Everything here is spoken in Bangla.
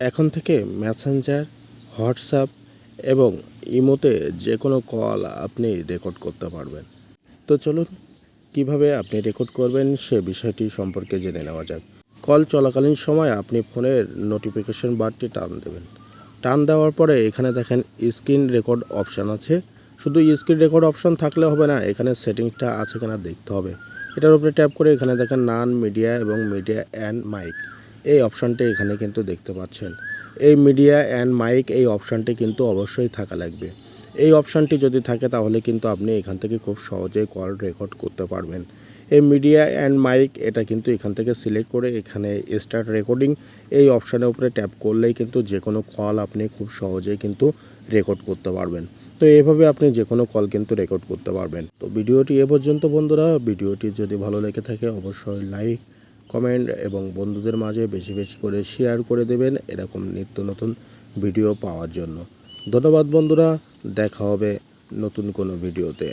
এখন থেকে মেসেঞ্জার হোয়াটসঅ্যাপ এবং ইমোতে যে কোনো কল আপনি রেকর্ড করতে পারবেন। তো চলুন, কীভাবে আপনি রেকর্ড করবেন সে বিষয়টি সম্পর্কে জেনে নেওয়া যাক। কল চলাকালীন সময় আপনি ফোনের নোটিফিকেশন বারটি টান দেবেন। টান দেওয়ার পরে এখানে দেখেন স্ক্রিন রেকর্ড অপশান আছে। শুধু স্ক্রিন রেকর্ড অপশন থাকলে হবে না, এখানে সেটিংসটা আছে কিনা দেখতে হবে। এটার উপরে ট্যাপ করে এখানে দেখেন নান মিডিয়া এবং মিডিয়া অ্যান্ড মাইক এই অপশানটি এখানে কিন্তু দেখতে পাচ্ছেন। এই মিডিয়া অ্যান্ড মাইক এই অপশানটি কিন্তু অবশ্যই থাকা লাগবে। এই অপশানটি যদি থাকে তাহলে কিন্তু আপনি এখান থেকে খুব সহজেই কল রেকর্ড করতে পারবেন। এই মিডিয়া অ্যান্ড মাইক এটা কিন্তু এখান থেকে সিলেক্ট করে এখানে স্টার্ট রেকর্ডিং এই অপশানের উপরে ট্যাপ করলেই কিন্তু যে কোনো কল আপনি খুব সহজেই কিন্তু রেকর্ড করতে পারবেন। তো এইভাবে আপনি যে কোনো কল কিন্তু রেকর্ড করতে পারবেন। তো ভিডিওটি এ পর্যন্ত বন্ধুরা, ভিডিওটি যদি ভালো লেগে থাকে অবশ্যই লাইক কমেন্ট এবং বন্ধুদের মাঝে বেশি বেশি করে শেয়ার করে দেবেন এরকম নিত্য নতুন ভিডিও পাওয়ার জন্য। ধন্যবাদ বন্ধুরা, দেখা হবে নতুন কোনো ভিডিওতে